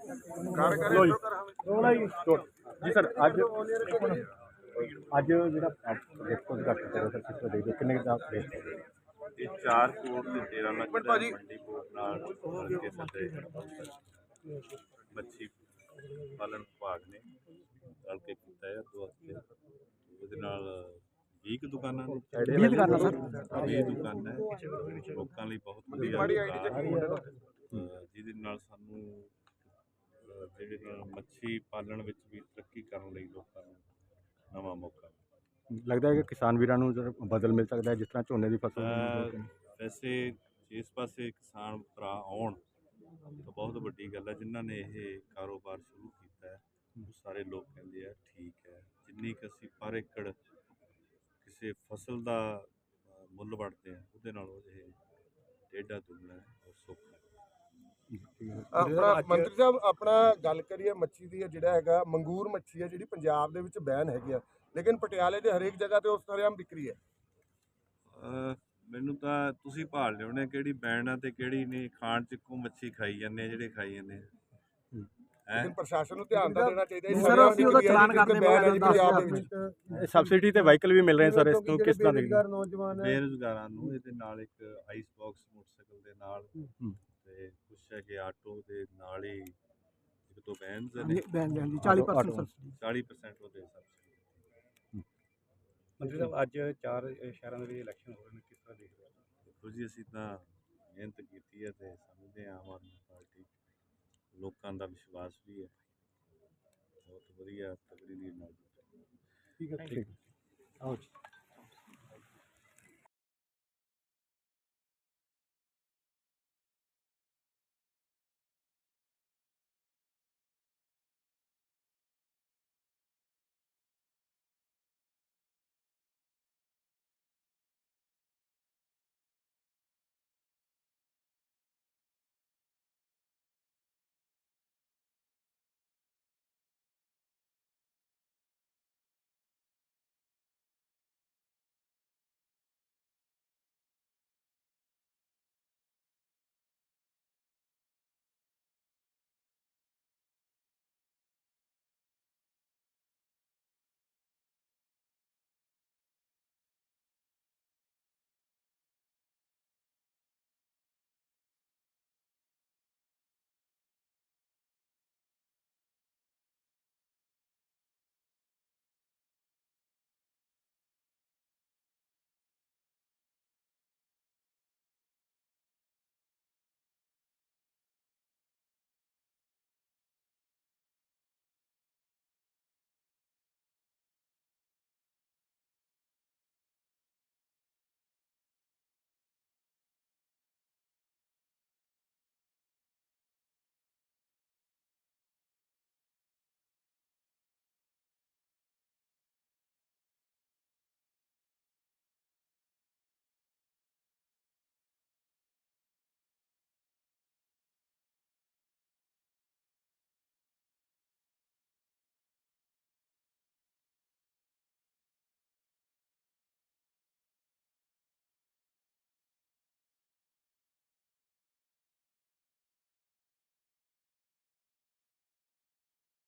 ਲੋ ਜੀ। ਰੋਲਾ ਜੀ ਜੀ ਸਰ ਅੱਜ ਅੱਜ ਜਿਹੜਾ ਦੇਖੋ ਘੱਟ ਕਰੋ ਸਰ ਕਿਸ ਦੇ ਕਿੰਨੇ ਦਾ ਰੇਟ ਹੈ? ਇਹ 4 ਕਰੋੜ ਤੇ 13 ਲੱਖ ਦਾ ਮੰਡੀ ਬੋਰਡ ਨਾਲ ਮਿਲ ਕੇ ਸਾਡੇ ਮੱਛੀ ਪਾਲਣ ਵਿਭਾਗ ਨੇ ਰਲ ਕੇ ਕੀਤਾ ਹੈ ਦੋ ਹਫ਼ਤੇ। ਉਹਦੇ ਨਾਲ 20 ਕੁ ਦੁਕਾਨਾਂ ਨੂੰ। 20 ਦੁਕਾਨਾਂ ਸਰ। 20 ਦੁਕਾਨਾਂ ਹੈ। ਲੋਕਾਂ ਲਈ ਬਹੁਤ ਵਧੀਆ ਰੁਜ਼ਗਾਰ, ਅਹ ਜਿਹਦੇ ਨਾਲ ਸਾਨੂੰ ਜਿਹੜੇ ਨਾਲ ਮੱਛੀ ਪਾਲਣ ਵਿੱਚ ਵੀ ਤਰੱਕੀ ਕਰਨ ਲਈ ਲੋਕਾਂ ਨੂੰ ਨਵਾਂ ਮੌਕਾ ਲੱਗਦਾ ਹੈ ਕਿ ਕਿਸਾਨ ਵੀਰਾਂ ਨੂੰ ਜਿਹੜਾ ਬਦਲ ਮਿਲ ਸਕਦਾ ਹੈ ਜਿਸ ਤਰ੍ਹਾਂ ਝੋਨੇ ਦੀ ਫਸਲ ਅਹ ਵੈਸੇ ਇਸ ਪਾਸੇ ਕਿਸਾਨ ਭਰਾ ਆਉਣ ਤਾਂ ਬਹੁਤ ਵੱਡੀ ਗੱਲ ਹੈ। ਜਿਨ੍ਹਾਂ ਨੇ ਇਹ ਕਾਰੋਬਾਰ ਸ਼ੁਰੂ ਕੀਤਾ ਹੈ ਉਹ ਸਾਰੇ ਲੋਕ ਕਹਿੰਦੇ ਆ ਠੀਕ ਹੈ ਜਿੰਨੀ ਕੁ ਅਸੀਂ ਪਰ ਏਕੜ ਕਿਸੇ ਫਸਲ ਦਾ ਮੁੱਲ ਵੜਦੇ ਆ ਉਹਦੇ ਨਾਲੋਂ ਇਹ ਡੇਢਾ ਦੁੱਗਣਾ ਹੈ ਔਰ ਸੌਖਾ ਹੈ। ਆਪਣਾ ਮੰਤਰੀ ਸਾਹਿਬ ਆਪਣਾ ਗੱਲ ਕਰੀਏ ਮੱਛੀ ਦੀ ਜਿਹੜਾ ਹੈਗਾ ਮੰਗੂਰ ਮੱਛੀ ਹੈ ਜਿਹੜੀ ਪੰਜਾਬ ਦੇ ਵਿੱਚ ਬੈਨ ਹੈਗੀ ਆ। ਲੇਕਿਨ ਪਟਿਆਲੇ ਦੇ ਹਰੇਕ ਜਗ੍ਹਾ ਤੇ ਉਸ ਤਰ੍ਹਾਂ ਵਿਕਰੀ ਹੈ। ਮੈਨੂੰ ਤਾਂ ਤੁਸੀਂ ਭਾਲ ਲਿਆਉਣੇ ਕਿਹੜੀ ਬੈਣ ਆ ਤੇ ਕਿਹੜੀ ਨਹੀਂ। ਖਾਣ ਚ ਇੱਕੋ ਮੱਛੀ ਖਾਈ ਜਾਂਦੇ ਜਿਹੜੇ ਖਾਈ ਜਾਂਦੇ ਲੇਕਿਨ ਪ੍ਰਸ਼ਾਸਨ ਨੂੰ ਧਿਆਨ ਤਾਂ ਦੇਣਾ ਚਾਹੀਦਾ ਹੈ ਸਰ, ਅਸੀਂ ਉਹਦਾ ਚਲਾਨ ਕਰਦੇ ਬੈਨ ਹੈ ਜੀ ਪੰਜਾਬ ਦੇ ਵਿੱਚ। ਸਬਸਿਡੀ ਤੇ ਵਾਹੀਕਲ ਵੀ ਮਿਲ ਰਹੇ ਸਰ ਇਸ ਤੋਂ ਕਿਸ ਤਰ੍ਹਾਂ ਦੇਖਦੇ ਬੇਰੁਜ਼ਗਾਰਾਂ ਨੂੰ ਇਹਦੇ ਨਾਲ ਇੱਕ ਆਈਸ ਬਾਕਸ ਮੋਟਰਸਾਈਕਲ ਦੇ ਨਾਲ ਹੂੰ। ਤੇ ਹੈਗੇ ਆਟੋ ਦੇ ਨਾਲ ਹੀ ਇੱਕ ਦੋ ਵੈਨਸ ਨੇ। ਬੈਨ ਬੈਨ ਜੀ 40% ਆਟੋ- ਸਬਸਿਡੀ 40% ਉਹਦੇ ਸਬਸਿਡੀ ਮੰਤਰੀ ਸਾਹਿਬ ਅੱਜ ਚਾਰ ਸ਼ਹਿਰਾਂ ਦੇ ਵਿੱਚ ਇਲੈਕਸ਼ਨ ਹੋ ਰਹੇ ਨੇ ਕਿਸ ਤਰ੍ਹਾਂ ਦੇਖਦੇ ਹੋ? ਦੇਖੋ ਜੀ ਅਸੀਂ ਤਾਂ ਮਿਹਨਤ ਕੀਤੀ ਹੈ ਤੇ ਸਮਝਦੇ ਹਾਂ ਆਮ ਆਦਮੀ ਪਾਰਟੀ। ਲੋਕਾਂ ਦਾ ਵਿਸ਼ਵਾਸ ਵੀ ਹੈ। ਬਹੁਤ ਵਧੀਆ ਤਕੜੀ ਲੀਡ ਨਾਲ। ਠੀਕ ਹੈ ਠੀਕ ਆਓ ਜੀ।